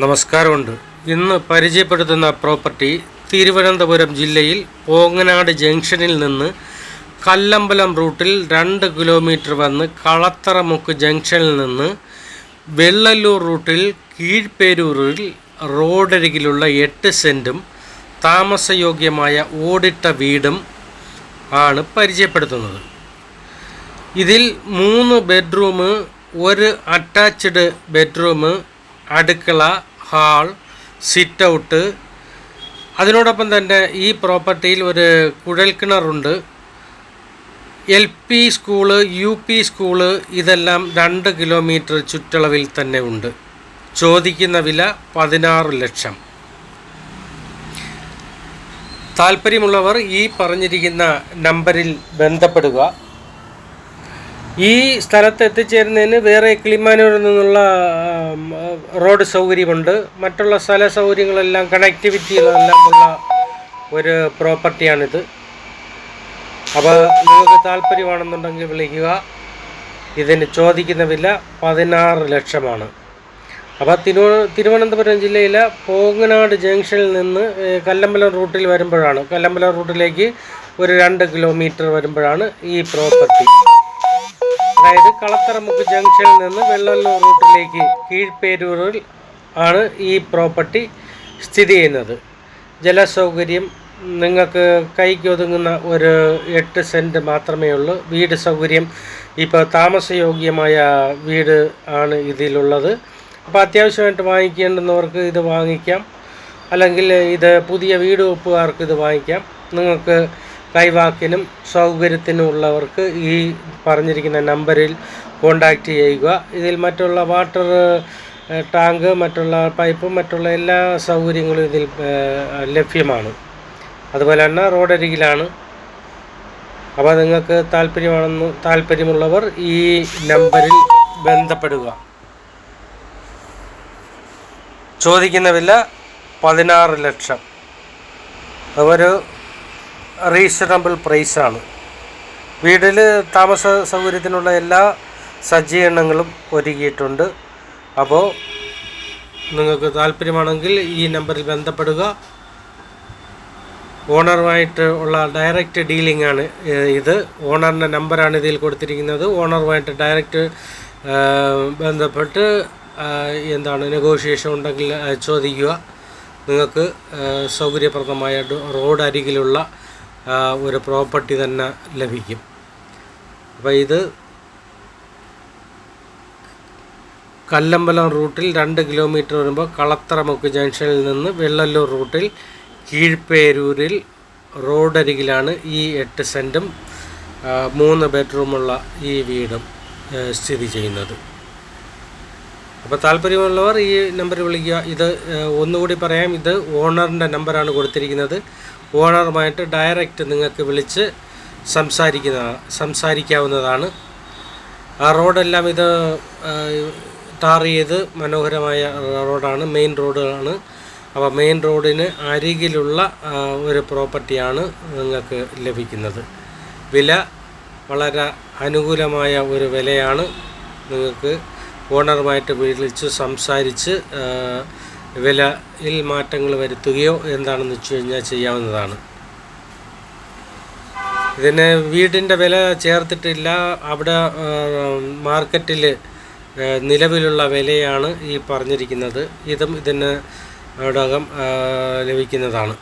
നമസ്കാരമുണ്ട്. ഇന്ന് പരിചയപ്പെടുത്തുന്ന പ്രോപ്പർട്ടി തിരുവനന്തപുരം ജില്ലയിൽ ഓങ്ങനാട് ജംഗ്ഷനിൽ നിന്ന് കല്ലമ്പലം റൂട്ടിൽ രണ്ട് കിലോമീറ്റർ വന്ന് കളത്തറമുക്ക് ജംഗ്ഷനിൽ നിന്ന് വെള്ളല്ലൂർ റൂട്ടിൽ കീഴ്പേരൂരിൽ റോഡരികിലുള്ള എട്ട് സെന്റും താമസയോഗ്യമായ ഓടിട്ട വീടും ആണ് പരിചയപ്പെടുത്തുന്നത്. ഇതിൽ മൂന്ന് ബെഡ്റൂം ഒരു അറ്റാച്ച്ഡ് ബെഡ്റൂം അടുക്കള ഹാൾ സിറ്റ് ഔട്ട് അതിനോടൊപ്പം തന്നെ ഈ പ്രോപ്പർട്ടിയിൽ ഒരു കുഴൽക്കിണറുണ്ട് L P school U P school ഇതെല്ലാം രണ്ട് കിലോമീറ്റർ ചുറ്റളവിൽ തന്നെ ഉണ്ട്. ചോദിക്കുന്ന വില പതിനാറ് ലക്ഷം. താല്പര്യമുള്ളവർ ഈ പറഞ്ഞിരിക്കുന്ന നമ്പറിൽ ബന്ധപ്പെടുക. ഈ സ്ഥലത്ത് എത്തിച്ചേരുന്നതിന് വേറെ കിളിമാനൂരിൽ നിന്നുള്ള റോഡ് സൗകര്യമുണ്ട്. മറ്റുള്ള സ്ഥല സൗകര്യങ്ങളെല്ലാം കണക്ടിവിറ്റികളെല്ലാം ഉള്ള ഒരു പ്രോപ്പർട്ടിയാണിത്. അപ്പോൾ നിങ്ങൾക്ക് താല്പര്യമാണെന്നുണ്ടെങ്കിൽ വിളിക്കുക. ഇതിന് ചോദിക്കുന്ന വില പതിനാറ് ലക്ഷമാണ്. അപ്പോൾ തിരുവ തിരുവനന്തപുരം ജില്ലയിലെ പോങ്ങനാട് ജംഗ്ഷനിൽ നിന്ന് കല്ലമ്പല റൂട്ടിൽ വരുമ്പോഴാണ് കല്ലമ്പലം റൂട്ടിലേക്ക് ഒരു രണ്ട് കിലോമീറ്റർ വരുമ്പോഴാണ് ഈ പ്രോപ്പർട്ടി. അതായത് കളത്തറമുക്ക് ജംഗ്ഷനിൽ നിന്ന് വെള്ളല്ലൂർ റൂട്ടിലേക്ക് കീഴ്പേരൂരിൽ ആണ് ഈ പ്രോപ്പർട്ടി സ്ഥിതി ചെയ്യുന്നത്. ജലസൗകര്യം നിങ്ങൾക്ക് കൈക്ക് ഒതുങ്ങുന്ന ഒരു എട്ട് സെന്റ് മാത്രമേ ഉള്ളൂ. വീട് സൗകര്യം ഇപ്പോൾ താമസയോഗ്യമായ വീട് ആണ് ഇതിലുള്ളത്. അപ്പോൾ അത്യാവശ്യമായിട്ട് വാങ്ങിക്കേണ്ടുന്നവർക്ക് ഇത് വാങ്ങിക്കാം. അല്ലെങ്കിൽ ഇത് പുതിയ വീട് വെപ്പുകാർക്ക് ഇത് വാങ്ങിക്കാം. നിങ്ങൾക്ക് കൈവാക്കിനും സൗകര്യത്തിനും ഉള്ളവർക്ക് ഈ പറഞ്ഞിരിക്കുന്ന നമ്പറിൽ കോണ്ടാക്റ്റ് ചെയ്യുക. ഇതിൽ മറ്റുള്ള വാട്ടർ ടാങ്ക് മറ്റുള്ള പൈപ്പ് മറ്റുള്ള എല്ലാ സൗകര്യങ്ങളും ഇതിൽ ലഭ്യമാണ്. അതുപോലെ തന്നെ റോഡരികിലാണ്. അപ്പോൾ നിങ്ങൾക്ക് താല്പര്യമാണെന്ന് താല്പര്യമുള്ളവർ ഈ നമ്പറിൽ ബന്ധപ്പെടുക. ചോദിക്കുന്ന വില പതിനാറ് ലക്ഷം. ഒരു റീസണബിൾ പ്രൈസാണ് വീട്ടിൽ താമസ സൗകര്യത്തിനുള്ള എല്ലാ സജ്ജീകരണങ്ങളും ഒരുക്കിയിട്ടുണ്ട്. അപ്പോൾ നിങ്ങൾക്ക് താല്പര്യമാണെങ്കിൽ ഈ നമ്പറിൽ ബന്ധപ്പെടുക. ഓണറുമായിട്ട് ഉള്ള ഡയറക്റ്റ് ഡീലിംഗ് ആണ് ഇത്. ഓണറിന്റെ നമ്പറാണ് ഇതിൽ കൊടുത്തിരിക്കുന്നത്. ഓണറുമായിട്ട് ഡയറക്റ്റ് ബന്ധപ്പെട്ട് എന്താണ് നെഗോഷിയേഷൻ ഉണ്ടെങ്കിൽ ചോദിക്കുക. നിങ്ങൾക്ക് സൗകര്യപ്രദമായ റോഡ് അരികിലുള്ള ഒരു പ്രോപ്പർട്ടി തന്നെ ലഭിക്കും. അപ്പോൾ ഇത് കല്ലമ്പലം റൂട്ടിൽ രണ്ട് കിലോമീറ്റർ വരുമ്പോൾ കളത്തറമുക്ക് ജംഗ്ഷനിൽ നിന്ന് വെള്ളല്ലൂർ റൂട്ടിൽ കീഴ്പേരൂരിൽ റോഡരികിലാണ് ഈ എട്ട് സെന്റും മൂന്ന് ബെഡ്റൂമുള്ള ഈ വീടും സ്ഥിതി ചെയ്യുന്നത്. അപ്പോൾ താല്പര്യമുള്ളവർ ഈ നമ്പറിൽ വിളിക്കുക. ഇത് ഒന്നുകൂടി പറയാം. ഇത് ഓണറിന്റെ നമ്പറാണ് കൊടുത്തിരിക്കുന്നത്. ഓണറുമായിട്ട് ഡയറക്റ്റ് നിങ്ങൾക്ക് വിളിച്ച് സംസാരിക്കുന്ന സംസാരിക്കാവുന്നതാണ്. ആ റോഡെല്ലാം ഇത് ടാർ ചെയ്ത് മനോഹരമായ റോഡാണ് മെയിൻ റോഡാണ്. അപ്പോൾ മെയിൻ റോഡിന് അരികിലുള്ള ഒരു പ്രോപ്പർട്ടിയാണ് നിങ്ങൾക്ക് ലഭിക്കുന്നത്. വില വളരെ അനുകൂലമായ ഒരു വിലയാണ് നിങ്ങൾക്ക് ഓണറുമായിട്ട് വിളിച്ച് സംസാരിച്ച് വിലയിൽ മാറ്റങ്ങൾ വരുത്തുകയോ എന്താണെന്ന് വെച്ച് കഴിഞ്ഞാൽ ചെയ്യാവുന്നതാണ്. ഇതിന് വീടിന്റെ വില ചേർത്തിട്ടില്ല. അവിടെ മാർക്കറ്റിൽ നിലവിലുള്ള വിലയാണ് ഈ പറഞ്ഞിരിക്കുന്നത്. ഇതും ഇതിന് ഘടകം ലഭിക്കുന്നതാണ്.